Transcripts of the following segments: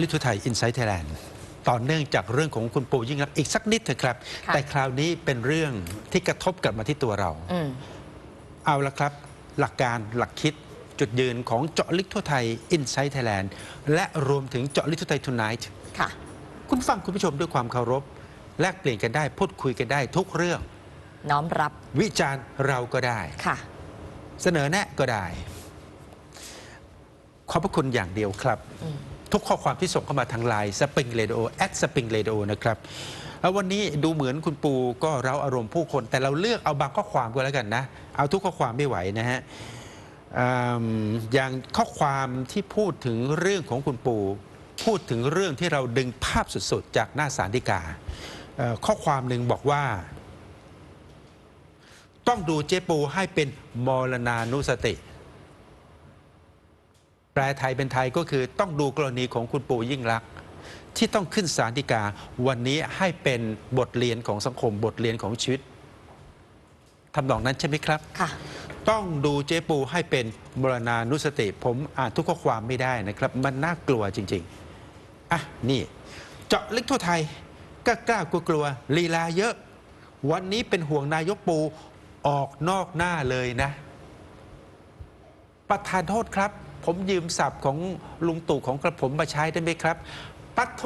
ลิทุไทยอินไซต์ไทยแลนด์ต่อเนื่องจากเรื่องของคุณปู่ยิ่งรักษณ์อีกสักนิดเถอะครับ ค่ะ แต่คราวนี้เป็นเรื่องที่กระทบกลับมาที่ตัวเรา อืม เอาละครับ หลักการหลักคิดจุดยืนของเจาะลึกทั่วไทยอินไซต์ไทยแลนด์และรวมถึงเจาะลึกทั่วไทย tonight ค่ะ คุณฟังคุณผู้ชมด้วยความเคารพ แลกเปลี่ยนกันได้ พูดคุยกันได้ทุกเรื่อง น้อมรับ วิจารณ์เราก็ได้ ค่ะ เสนอแนะก็ได้ ขอบพระคุณอย่างเดียวครับ อืม ทุกข้อความที่ส่งเข้ามาทางไลน์สปริงเรดิโอแอดสปริงเรดิโอนะครับแล้ววันนี้ดูเหมือนคุณปูก็เราอารมณ์ผู้คน แต่เราเลือกเอาบางข้อความก็แล้วกันนะ เอาทุกข้อความไม่ไหวนะฮะออย่างข้อความที่พูดถึงเรื่องของคุณปู พูดถึงเรื่องที่เราดึงภาพสุดๆ จากหน้าสารดิกา ข้อความหนึ่งบอกว่า ต้องดูเจ๊ปูให้เป็นมรณานุสติ แปลไทยเป็นไทยก็คือต้องดูกรณีของคุณปู่ยิ่งรักษณ์ที่ต้องขึ้นศาลฎีกาวันนี้ให้เป็นบทเรียนของสังคมบทเรียนของชีวิตทำนองนั้นใช่ไหมครับ ค่ะ ต้องดูเจ๊ปูให้เป็นมรณานุสติ ผมอ่านทุกข้อความไม่ได้นะครับ มันน่ากลัวจริงๆ อะ นี่ เจาะลึกทั่วไทยกล้ากล้ากลัวกลัวลีลาเยอะ วันนี้เป็นห่วงนายกปูออกนอกหน้าเลยนะ ประธานโทษครับ ผมยืมศัพท์ของลุงตู่ของกระผมมาใช้ได้ไหมครับ ปัดโท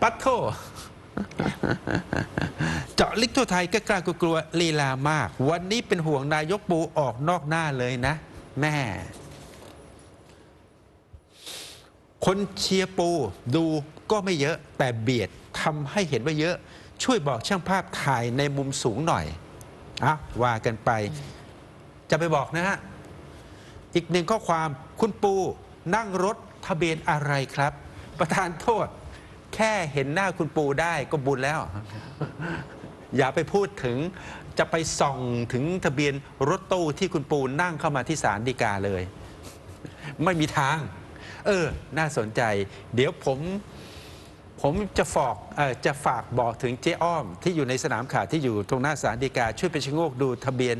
ปัดโทเจาะลึกทั่วไทยก็กล้ากลัวๆลีลามาก วันนี้เป็นห่วงนายกปูออกนอกหน้าเลยนะ แม่ คนเชียร์ปูดูก็ไม่เยอะ แต่เบียดทำให้เห็นว่าเยอะ ช่วยบอกช่างภาพถ่ายในมุมสูงหน่อยอะว่ากันไป จะไปบอกนะฮะ อีกหนึ่งข้อความคุณปูนั่งรถทะเบียนอะไรครับ ประธานโทษ แค่เห็นหน้าคุณปูได้ก็บุญแล้ว อย่าไปพูดถึงจะไปส่องถึงทะเบียนรถตู้ที่คุณปูนั่งเข้ามาที่ศาลฎีกาเลย ไม่มีทาง เออ น่าสนใจ เดี๋ยวผมผมจะฝากจะฝากบอกถึงเจ๊อ้อมที่อยู่ในสนามข่าวที่อยู่ตรงหน้าศาลฎีกาช่วยไปชะโงกดูทะเบียน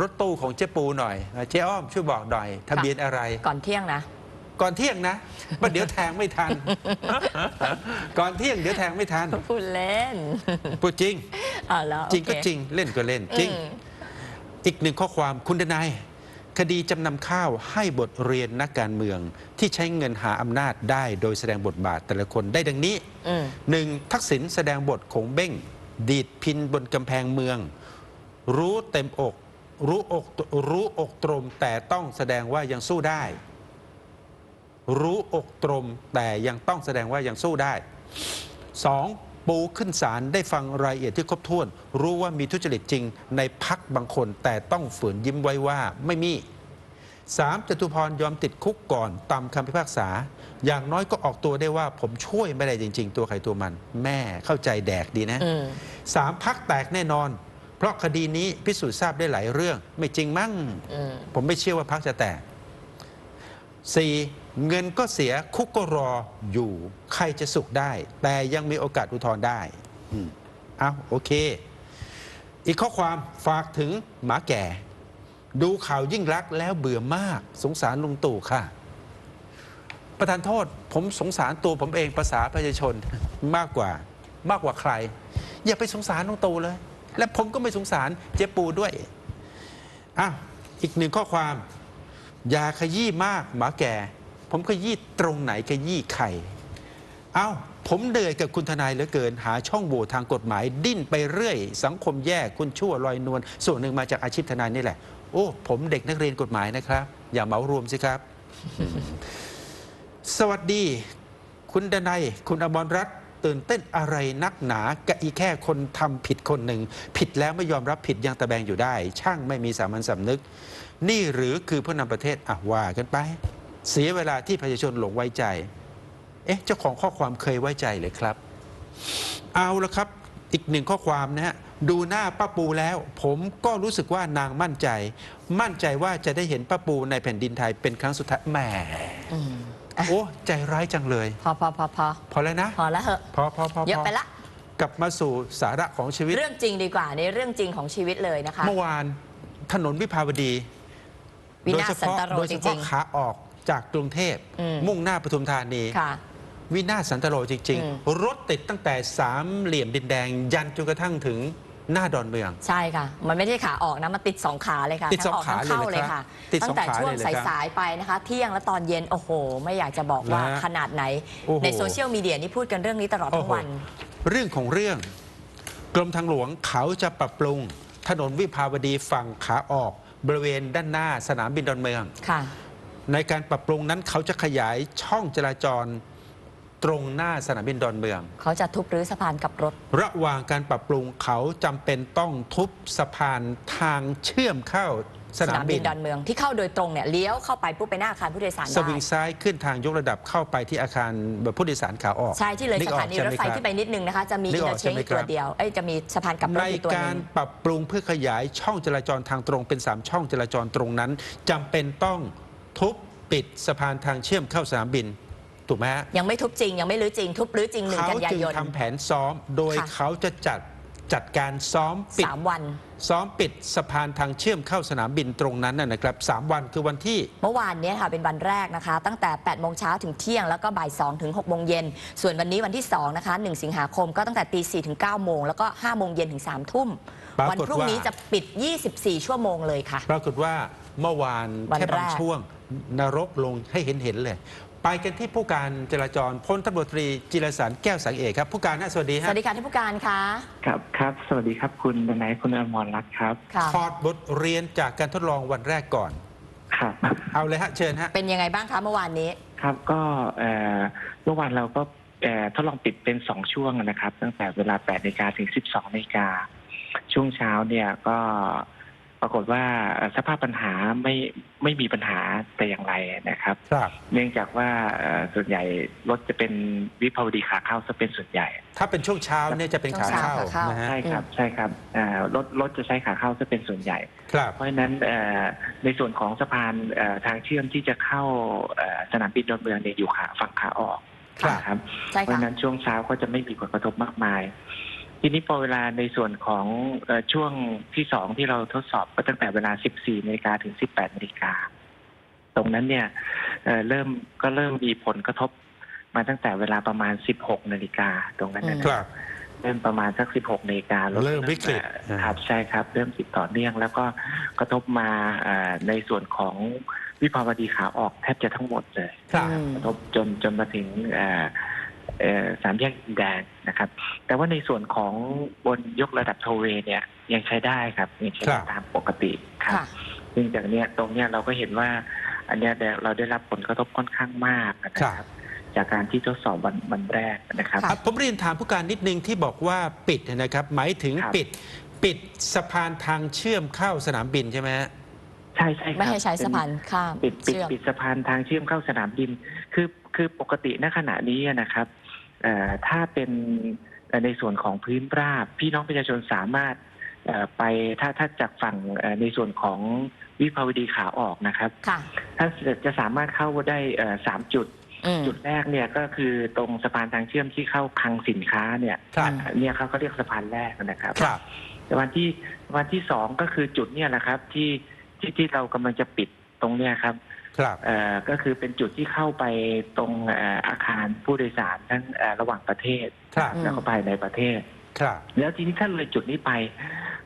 รถตู้ของเจ๊ปูหน่อย เจ๊อ้อมช่วยบอกหน่อย ทะเบียนอะไร ก่อนเที่ยงนะ ก่อนเที่ยงนะว่าเดี๋ยวแทงไม่ทัน ก่อนเที่ยงเดี๋ยวแทงไม่ทัน พูดเล่น พูดจริงอ่าแล้วจริงก็โอเคจริงเล่นก็เล่นจริงอืมอีกหนึ่งข้อความคุณทนายคดีจำนำข้าวให้บทเรียนนักการเมือง ที่ใช้เงินหาอำนาจได้โดยแสดงบทบาทแต่ละคนได้ดังนี้อืมหนึ่งทักษิณแสดงบทโขงเบ้ง ดีดพินบนกำแพงเมือง รู้เต็มอก รู้อกรู้อกตรมแต่ต้องแสดงว่ายังสู้ได้ รู้อกตรมแต่ยังต้องแสดงว่ายังสู้ได้ 2. ปูขึ้นศาลได้ฟังรายละเอียดที่ครบถ้วน รู้ว่ามีทุจริตจริงในพักบางคน แต่ต้องฝืนยิ้มไว้ว่าไม่มี 3. จตุพรยอมติดคุกก่อนตามคำพิพากษา อย่างน้อยก็ออกตัวได้ว่าผมช่วยไม่ได้จริง ๆ ตัวใครตัวมัน แม่เข้าใจแดกดีนะอืมสามพักแตกแน่นอน เพราะคดีนี้พิสูจน์ทราบได้หลายเรื่อง ไม่จริงมั้งอืมผมไม่เชื่อว่าพักจะแตก 4. เงินก็เสียคุกก็รออยู่ ใครจะสุขได้ แต่ยังมีโอกาสอุทธรณ์ได้อืมเอาโอเค อีกข้อความฝากถึงหมาแก่ ดูข่าวยิ่งรักษณ์แล้วเบื่อมาก สงสารลุงตู่ค่ะ ประธานโทษ ผมสงสารตัวผมเองภาษาประชาชนมากกว่ามากกว่าใคร อย่าไปสงสารลุงตู่เลย และผมก็ไม่สงสารเจ๊ปูด้วยอะอีกหนึ่งข้อความอย่าขยี้มากหมาแก่ ผมขยี้ตรงไหนขยี้ใครเอ้าผมเดือยกับคุณทนายเหลือเกิน หาช่องโหว่ทางกฎหมาย ดิ้นไปเรื่อย สังคมแย่คุณชั่วลอยนวลส่วนหนึ่งมาจากอาชีพทนายนี่แหละ โอ้ผมเด็กนักเรียนกฎหมายนะครับ อย่าเหมารวมสิครับ สวัสดี คุณดนัยคุณอมรรัตน์ ตื่นเต้นอะไรนักหนากะอีแค่คนทำผิดคนหนึ่ง ผิดแล้วไม่ยอมรับผิดยังตะแบงอยู่ได้ ช่างไม่มีสามัญสำนึก นี่หรือคือผู้นำประเทศอะว่ากันไป เสียเวลาที่ประชาชนหลงไว้ใจ เอ๊ะ เจ้าของข้อความเคยไว้ใจเลยครับ เอาละครับอีกหนึ่งข้อความนะฮะดูหน้าป้าปูแล้ว ผมก็รู้สึกว่านางมั่นใจ มั่นใจว่าจะได้เห็นป้าปูในแผ่นดินไทยเป็นครั้งสุดท้ายแหมม โอ้ ใจร้ายจังเลย พอพอพอพอพอแล้วนะ พอแล้วเหอะพอพอพอเยอะพอไปละ กลับมาสู่สาระของชีวิต เรื่องจริงดีกว่านี่เรื่องจริงของชีวิตเลยนะคะ เมื่อวานถนนวิภาวดี วิโดยนาศเฉสันพาะตโรโดยจเฉริพาะง ขาออกจากกรุงเทพ อืม มุ่งหน้าปทุมธานีค่ะ วินาศสันตโลจริง อืม ๆ รถติดตั้งแต่สามเหลี่ยมดินแดง ยันจนกระทั่งถึง หน้าดอนเมือง ใช่ค่ะ มันไม่ใช่ขาออกนะ มันติดสองขาเลยค่ะติดสองทั้ออกทั้งขาเลยเข้าเหรอเลยครัค่ะบติดตั้สองงแต่ขาช่วงเลยเหรอครับสายๆไปนะคะ เที่ยงและตอนเย็น โอ้โห ไม่อยากจะบอกว่านะฮะขนาดไหน โอ้โห ในโซเชียลมีเดียนี่พูดกันเรื่องนี้ตลอดทั้งวัน เรื่องของเรื่อง กรมทางหลวงเขาจะปรับปรุง ถนนวิภาวดีฝั่งขาออก บริเวณด้านหน้าสนามบินดอนเมือง ค่ะ ในการปรับปรุงนั้นเขาจะขยายช่องจราจร ตรงหน้าสนามบินดอนเมือง เขาจะทุบรื้อสะพานกลับรถ ระหว่างการปรับปรุงเขาจำเป็นต้องทุบสะพานทางเชื่อมเข้าสสนานามมบิบินนดอนเมืองที่เข้าโดยตรงเนี่ยเลี้ยวเข้าไปปุ๊บไปหน้าอาคารผู้โดยสารสได้วิงซ้ายขึ้นทางยกระดับเข้าไปที่อาคารผู้โดยสารขาออกใช่ที่เลยนึสกออกถานีใช่รไหมถไฟครับที่ไปนิดนึงนะคะจะมีนึอิกนอเตออกร์เชใช่นไหมอีกครับตัวเดียวเอ้ยจะมีสะพานกลับรในถอยู่ตัวหการนึงปรับปรุงเพื่อขยายช่องจราจรทางตรงเป็น 3 ช่องจราจรตรงนั้นจำเป็นต้องทุบปิดสะพานทางเชื่อมเข้าสนามบิน ถูกไหมฮะยังไม่ทุบจริง ยังไม่รื้อจริง ทุบรื้อจริงหนึ่งเขากันยาจึงยน ทำแผนซ้อมโดยค่ะ เขาจะจัดจัดการซ้อมปิด สามวัน ซ้อมปิดสะพานทางเชื่อมเข้าสนามบินตรงนั้นนะนะครับสามวันคือวันที่ เมื่อวานเนี้ค่ะเป็นวันแรกนะคะ ตั้งแต่ 8 โมงเช้าถึงเที่ยงแล้วก็บ่าย 2 ถึง 6 โมงเย็น ส่วนวันนี้วันที่ 2 นะคะ 1 สิงหาคมก็ตั้งแต่ตี 4 ถึง 9 โมง แล้วก็ 5 โมงเย็นถึง 3 ทุ่ม ปรากฏว่า วันพรุ่งนี้จะปิด 24 ชั่วโมงเลยค่ะ ปรากฏว่าเมื่อวานวันแค่บางแรกช่วงนรกลงให้เห็นเห็นๆเลย ไปกันที่ผู้การจราจรพลตำรวจตรีจิรสันแก้วสังเอกครับ ผู้การนะสวัสดีสฮะวัสดีค่ะท่านผู้การคะครับครับ สวัสดีครับคุณดนัยคุณอมรรัตน์ครับ ค่ะ ถอดบทเรียนจากการทดลองวันแรกก่อน ครับ เอาเลยฮะเชิญฮะ เป็นยังไงบ้างคะเมื่อวานนี้ ครับก็เอ่อเมื่อวานเราก็เอ่อทดลองปิดเป็นสองช่วงนะครับ ตั้งแต่เวลา8นาฬิกาถึง 12นาฬิกาช่วงเช้าเนี่ยก็ ปรากฏว่าเอ่อสภาพปัญหาไม่ไม่มีปัญหาแต่อย่างไรนะครับ ครับ เนื่องจากว่าเอ่อส่วนใหญ่รถจะเป็นวิภาวดีขาเข้าซะเป็นส่วนใหญ่ ถ้าเป็นช่วงเช้าเนี่ยจะเป็นขาช่วงเช้าเข้าขาเข้านนะฮะใช่ครับใช่ครับเอ่อรถรถจะใช้ขาเข้าซะเป็นส่วนใหญ่ครับเพราะฉะนั้นเอ่อในส่วนของสะพานเอ่อทางเชื่อมที่จะเข้าเอ่อสนามบินดอนเมืองเนี่ยอยู่ขาฝั่งขาออกครับนะครับใช่เพราะค่ะฉะนั้นช่วงเช้าก็จะไม่มีผลกระทบมากมาย ทีนี้พอเวลาในส่วนของเอ่อช่วงที่สองที่เราทดสอบก็ตั้งแต่เวลา 14นาฬิกาถึง 18นาฬิกาตรงนั้นเนี่ยเอ่อเริ่มก็เริ่มมีผลกระทบมาตั้งแต่เวลาประมาณ 16นาฬิกาตรงนั้นนะคครับรับเริ่มประมาณสัก 16นาฬิกาเริ่มวิกฤตเอ่อครับใช่ครับ เริ่มติดต่อเนื่อง แล้วก็กระทบมาเอ่อในส่วนของวิภาวดีขาออกแทบจะทั้งหมดเลยครับอืมกระทบจนจนมาถึงเอ่อเอ่อ สามแยกดินแดงนะครับ แต่ว่าในส่วนของบนยกระดับโทเวย์เนี่ยยังใช้ได้ครับยังใช้ได้ครับตามปกติครับค่ะซึ่งจากเนี้ยตรงเนี้ยเราก็เห็นว่า อันเนี้ยเราได้รับผลกระทบค่อนข้างมากนะครับ จากการที่ทดสอบวันวันแรกนะครับค่ะอะผมเรียนถามผู้การนิดนึงที่บอกว่าปิดนะครับ หมายถึงครับปิดปิดสะพานทางเชื่อมเข้าสนามบินใช่ไหมฮะใช่ใช่ครับไม่ให้ใช้สะพานข้ามปิดปิดเชื่อมปิดสะพานทางเชื่อมเข้าสนามบิน คือคือปกติณขณะนี้นะครับเอ่อ ถ้าเป็นเอ่อในส่วนของพื้นราบ พี่น้องประชาชนสามารถเอ่อไปถ้าถ้าจากฝั่งเอ่อในส่วนของวิภาวดีขาออกนะครับค่ะถ้าจะจะสามารถเข้าได้เอ่อสามจุดอืมจุดแรกเนี่ยก็คือตรงสะพานทางเชื่อมที่เข้าคลังสินค้าเนี่ยครับอืมเนี่ยเขาก็เรียกสะพานแรกนะครับครับแต่วันที่วันที่สองก็คือจุดเนี่ยแหละครับที่ที่ที่เรากำลังจะปิดตรงเนี่ยครับ ครับเอ่อก็คือเป็นจุดที่เข้าไปตรงเอ่ออาคารผู้โดยสารทั้งเอ่อระหว่างประเทศครับอืมแล้วก็ภายในประเทศ ครับ แล้วทีนี้ถ้าเลยจุดนี้ไป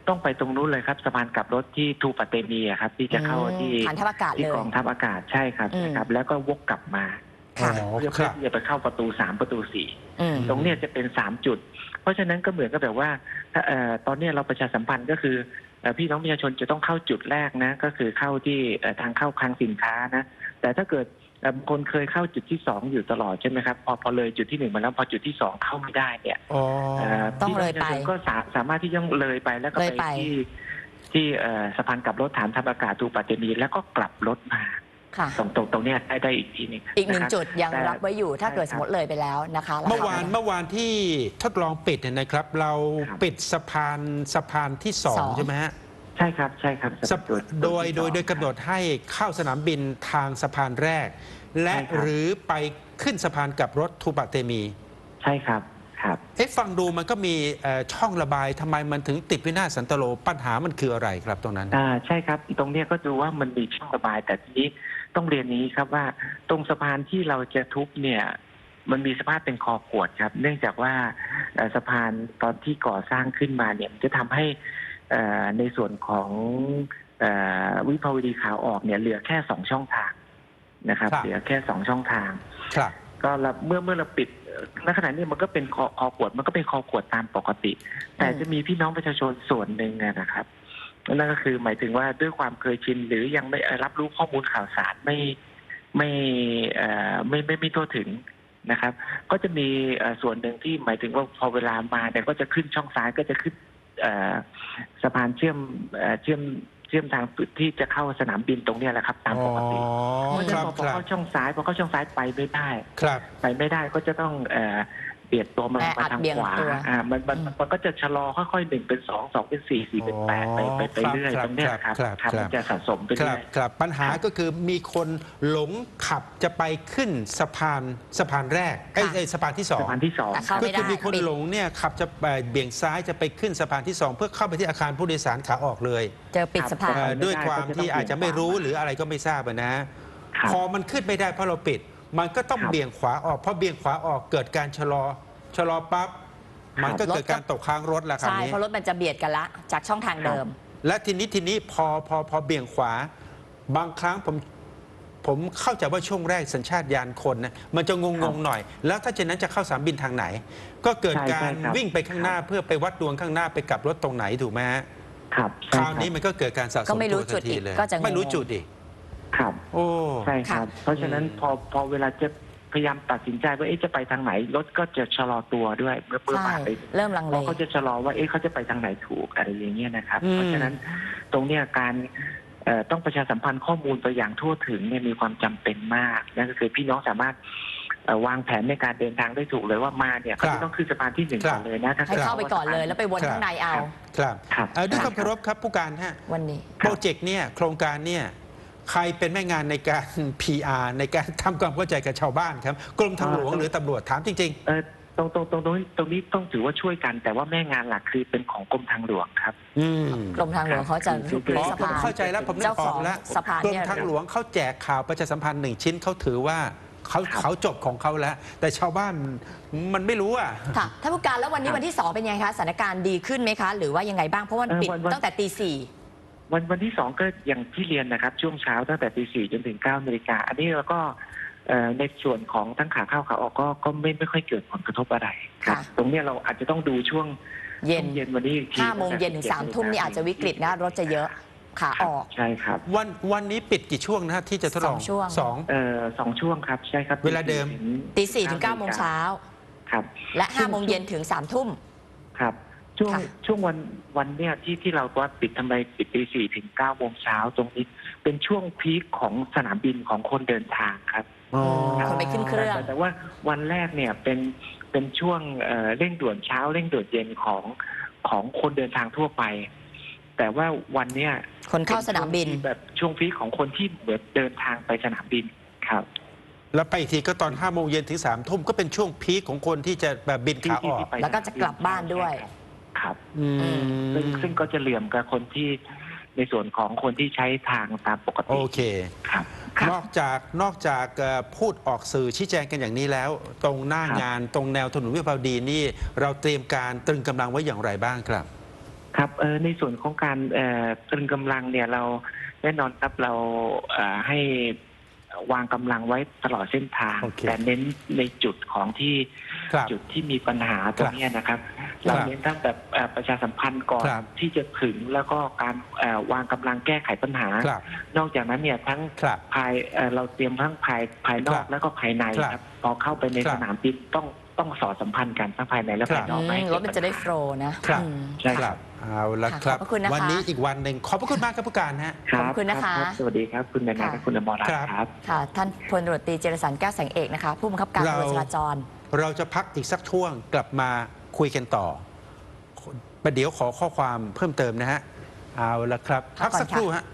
ต้องไปตรงนู้นเลยครับสะพานกลับรถที่ทูปะเตมีอะครับ ที่จะเข้าที่ฐานทัพอากาศที่เลย กองทัพอากาศใช่ครับอืม นะครับ แล้วก็วกกลับมาค่ะ อ๋อเพื่อคเพื่อรับ ที่จะไปเข้าประตูสามประตูสี่ อืม ตรงเนี้ยจะเป็นสามจุด เพราะฉะนั้นก็เหมือนกับแบบว่าถ้าเอ่อตอนเนี้ยเราประชาสัมพันธ์ก็คือเอ่อ พี่น้องประชาชนจะต้องเข้าจุดแรกนะ ก็คือเข้าที่เอ่อทางเข้าคลังสินค้านะ แต่ถ้าเกิดเอ่อบางคนเคยเข้าจุดที่สองอยู่ตลอดใช่ไหมครับพอพอเลยจุดที่หนึ่งมาแล้วพอจุดที่สองเข้าไม่ได้เนี่ยอ๋อเอ่อต้องพี่น้เลยไปประชาชนก็สาสามารถที่จะเลยไปแล้วก็เลยไปไปที่ที่เอ่อสะพานกลับรถฐานทัพอากาศทูปะเตมีแล้วก็กลับรถมา ค่ะ ตรงตรงตรงเนี้ยได้ได้อีกทีหนึงอีกหนึ่งะครับจุดยังแต่ รับไว้อยู่ถ้าเกิดใช่สครับมมติเลยไปแล้วนะคะเมื่อวานแล้เมื่อวานที่ทดลองปิดเนี่ยนะครับ เราครับ ปิดสะพานสะพานที่สองสองใช่ไหมฮะใช่ครับใช่ครับสะจุโดยที่โดยสองโดยกำหนดให้เข้าสนามบินทางสะพานแรก และใช่ครับหรือไปขึ้นสะพานกับรถทูปะเตมีใช่ครับครับ เอ๊ะฟังดูมันก็มีเอ่อช่องระบายทำไมมันถึงติดวินาศสันตโลปัญหามันคืออะไรครับตรงนั้น อ่าใช่ครับตรงเนี้ยก็ดูว่ามันมีช่องระบายแต่ทีนี้ ต้องเรียนนี้ครับว่าตรงสะพานที่เราจะทุบเนี่ย มันมีสภาพเป็นคอขวดครับ เนื่องจากว่าเอ่อสะพานตอนที่ก่อสร้างขึ้นมาเนี่ยมันจะทำให้เอ่อในส่วนของเอ่อวิภาวดีขาออกเนี่ย เหลือแค่สองช่องทางนะครับครับเหลือแค่สองช่องทางครับก็เราเมื่อเมื่อเราปิดเอ่อณขณะนี้มันก็เป็นคอคอขวดมันก็เป็นคอขวดตามปกติ แต่อืมจะมีพี่น้องประชาชนส่วนหนึ่งอะนะครับ นั่นก็คือหมายถึงว่าด้วยความเคยชินหรือยังไม่เอ่อรับรู้ข้อมูลข่าวสารไม่ไม่เอ่อไม่ไม่ไม่ทั่วถึงนะครับ ก็จะมีเอ่อส่วนหนึ่งที่หมายถึงว่าพอเวลามาเนี่ยก็จะขึ้นช่องซ้ายก็จะขึ้นเอ่อสะพานเชื่อมเอ่อเชื่อมเชื่อมทางที่จะเข้าสนามบินตรงเนี้ยแหละครับตามปกติอ๋อเพราะฉะคนั้รันบพอครับเข้าช่องซ้ายพอเข้าช่องซ้ายไปไม่ได้ครับไปไม่ได้ก็จะต้อง เอ่อเบียดตัวมาแออัมาดทางเบี่ยงขวาตัวอ่ามันมันอืมมันก็จะชะลอค่อยๆหนึ่งเป็นสองสองเป็นสี่สี่เป็นแปดไปไปไปครับเรื่อยครับตรงเนี้ยครับครับครับครับ มันจะสะสมไปครัเรื่บอย ครับปัญหาครับก็คือมีคนหลงขับจะไปขึ้นสะพานสะพานแรกเอ้ยค่ะเอ้ยสะพานที่สอสะงพานที่สองแต่เข้าก็ไม่ได้ คือมีคนปิดหลงเนี่ยขับจะไปเบี่ยงซ้ายจะไปขึ้นสะพานที่สองเพื่อเข้าไปที่อาคารผู้โดยสารขาออกเลยเจอปิดสะพาน เอ่อไม่ได้ด้วยความก็จะต้องที่อาจจะไม่รู้เบี่ยงขวาหรืออะไรก็ไม่ทราบอะนะ ครับ พอมันขึ้นไม่ได้เพราะเราปิด มันก็ต้องครับ เบี่ยงขวาออกพอเบี่ยงขวาออกเกิดการชะลอชะลอปั๊บมันก็รถเกิดการตกค้างรถละคราวใช่นี้ เพราะรถมันจะเบียดกันละ จากช่องทางเดิม และทีนี้ทีนี้พอพอพอเบี่ยงขวา บางครั้งผมผมเข้าใจว่าช่วงแรกสัญชาตญาณคนนะมันจะงงๆหน่อย แล้วถ้าเช่นนั้นจะเข้าสนามบินทางไหน ก็เกิดใช่การใช่ครับ วิ่งไปข้างหน้าเพื่อไปวัดดวงข้างหน้าไปกลับรถตรงไหนถูกไหมฮะครับคใช่ราวครับนี้มันก็เกิดการสะสก็มไม่รู้ตัวจุทัดนทีอีกเลยก็จะงง ไม่รู้จุดอีก ครับ โอ้ ใช่ครับ เพราะฉะนั้นอืมพอพอเวลาจะพยายามตัดสินใจว่าเอ๊ะจะไปทางไหนรถก็จะชะลอตัวด้วยเมื่อเมื่อใช่ผ่านไปเริ่มลังเพเลราะเขาจะชะลอว่าเอ๊ะเขาจะไปทางไหนถูกอะไรอย่างเงี้ยนะครับ อืม เพราะฉะนั้นตรงเนี้ยการเอ่อต้องประชาสัมพันธ์ข้อมูลไปอย่างทั่วถึงเนี่ยมีความจำเป็นมากนั่นก็คือพี่น้องสามารถเอ่อวางแผนในการเดินทางได้ถูกเลยว่ามาเนี่ยเขาจะต้องขึ้นสะพานที่หนึ่งก่อนเลยนะถ้ให้เข้าไปก่อนเลยแล้วไปวนข้างในเอาครับครับ เอ่อด้วยความเคารพครับผู้การฮะ วันนี้ โปรเจกต์เนี่ยโครงการเนี่ย ใครเป็นแม่งานในการ PR ในการทำความเข้าใจกับชาวบ้านครับ กรมทางหลวงหรือตำรวจถามจริง เออตรงตรงตรงตรงนี้ตรงนี้ต้องถือว่าช่วยกัน แต่ว่าแม่งานหลักคือเป็นของกรมทางหลวงครับ ๆ อืมกรมทางหลวงเขาจะคือรื้อ๋ออสะผมพาน เข้าใจแล้วผมนึกเจ้าอขออกงแล้วสะพานกรมเนี่ย ทางหลวงเขาแจกข่าวประชาสัมพันธ์หนึ่งชิ้นเขาถือว่าเขาครับ เขาจบของเขาแล้ว แต่ชาวบ้านมันไม่รู้อะ ค่ะท่านผู้การแล้ววันนี้ครับวันที่ 2 เป็นยังไงคะสถานการณ์ดีขึ้นไหมคะ หรือว่ายังไงบ้างเพราะว่ามันเอ่อปิดวันวัน ตั้งแต่ตีสี่ วันวันที่สองก็อย่างที่เรียนนะครับ ช่วงเช้าตั้งแต่ตีสี่จนถึงเก้านาฬิกาอันนี้เราก็เอ่อในส่วนของทั้งขาเข้าขาออกก็ก็ไม่ไม่ค่อยเกิดผลกระทบอะไรครับค่ะตรงเนี้ยเราอาจจะต้องดูช่วงเย็นช่วงเย็นวันนี้อีกทีห้าโมงเย็นถึงสามทุ่มนี่อาจจะวิกฤตนะรถจะเยอะขาออกใช่ครับวันวันนี้ปิดกี่ช่วงนะฮะที่จะทดลองสองช่วงสองเอ่อสองช่วงครับใช่ครับ เวลาเดิมตีสี่ถึงเก้าโมงเช้าครับ และห้าโมงเย็นถึงสามทุ่มครับ ช่วงค่ะ ช่วงวันวันเนี้ยที่ที่เราว่าปิดทำไมปิดตีสี่ถึงเก้าโมงเช้าตรงนี้ เป็นช่วงพีคของสนามบินของคนเดินทางครับ อ๋อ คนไปขึ้นเครื่อง แต่แต่ว่าวันแรกเนี่ยเป็นเป็นช่วงเอ่อเร่งด่วนเช้าเร่งด่วนเย็นของของคนเดินทางทั่วไป แต่ว่าวันเนี้ยคนเข้าสนามบิน เป็ช่วงที่แบบช่วงพีคของคนที่เหมือนเดินทางไปสนามบินครับแล้วไปอีกทีก็ตอน5้าโมงเย็นถึง3ามทุ่มก็เป็นช่วงพีคของคนที่จะแบบบินที่ขาอที่อก ที่ไปแล้วก็จะกลับบ้านด้วยครับ อืมซึ่งซึ่งก็จะเหลื่อมกับคนที่ในส่วนของคนที่ใช้ทางตามปกโอติเคครับครับ นอกจากนอกจากเอ่อพูดออกสื่อชี้แจงกันอย่างนี้แล้ว ตรงหน้าครับ งานตรงแนวถนนวิภาวดีนี่ เราเตรียมการตรึงกำลังไว้อย่างไรบ้างครับ ครับเออในส่วนของการเอ่อตรึงกำลังเนี่ยเราแน่นอนครับเราเอ่อให้วางกำลังไว้ตลอดเส้นทาง โอเค แต่เน้นในจุดของที่ครับ จุดที่มีปัญหาตรงเนี้ยนะครับ เราเน้นตั้งแต่เอ่อประชาสัมพันธ์ก่อนครับที่จะถึงแล้วก็การเอ่อวางกำลังแก้ไขปัญหาครับนอกจากนั้นเนี่ยทั้งครับภายเอ่อเราเตรียมทั้งภายภายนอครักบแล้วก็ภายในครับครับพอเข้าไปในครับสนามบินต้องต้องสอดสัมพันธ์กันทั้งภายในและครับภายนอกไม่ให้รเกิถมันจะได้ปัญโฟหาล์นะครับอืมใช่คครัรับบเอาละค่ะครับขอบพระคุณนะคะวันนี้อีกวันหนึ่งขอบพระคุณมากครับผู้การฮะรับขอบคุณนะคะรับสวัสดีครับคุณนานาค่ะและคุณอมรรัตน์ครับครับค่ะท่านพลตำรวจตรีเจรสันแก้วแสงเอกนะคะ ผู้บังคับการตำรวจจราจร เราจะพักอีกสักช่วงกลับมาคุยกันต่อประเดี๋ยวขอข้อความเพิ่มเติมนะฮะ เอาละครับ พักสักครู่ฮะ